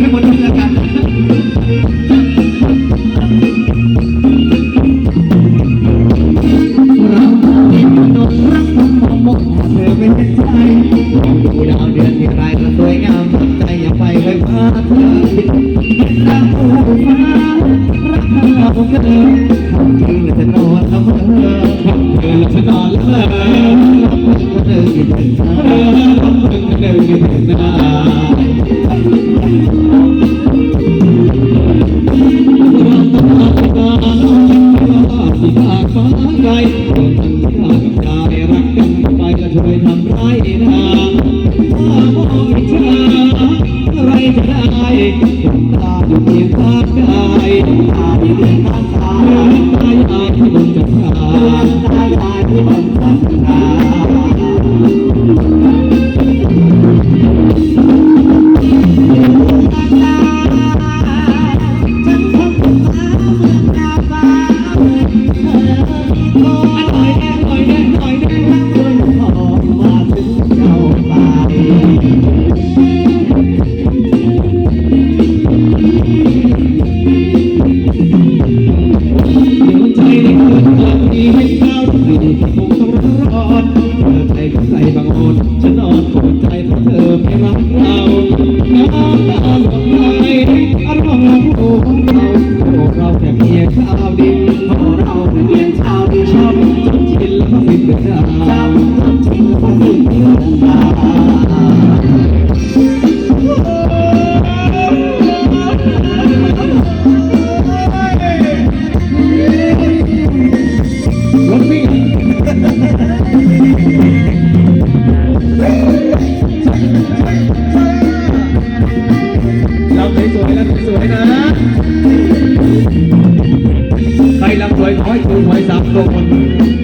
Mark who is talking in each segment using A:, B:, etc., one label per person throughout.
A: ให้หมนแล้กันเรมนุกของเธอเป็นใจดูดาวเดือนที่ไรก็สวยงามใจอยากไปไว้พาเธอเป็นดาวฟ้รักเรอริงแลอนแล้เธอของเธอจะนอนแล้เธอเธอเอคิดถึงเอรักเธเธอ ฟ้าใครถ้าไใจรักกันไปจะช่วยทำร้ายได้ Zeitung weiß davon.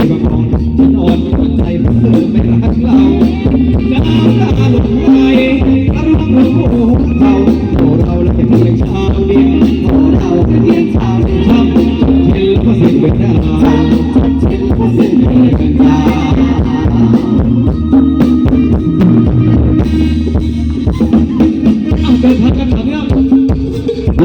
A: รบางมองฉันอ่อนหัวใจราะเธอไม่รักเราน้ำตาหลงไหลอารมณ์ของเราโตเราแล้เป็นเพีชาวเดียวโตเราเป็นเพียงชาวเดียวเห็นแล้วก็เสียไม่ได้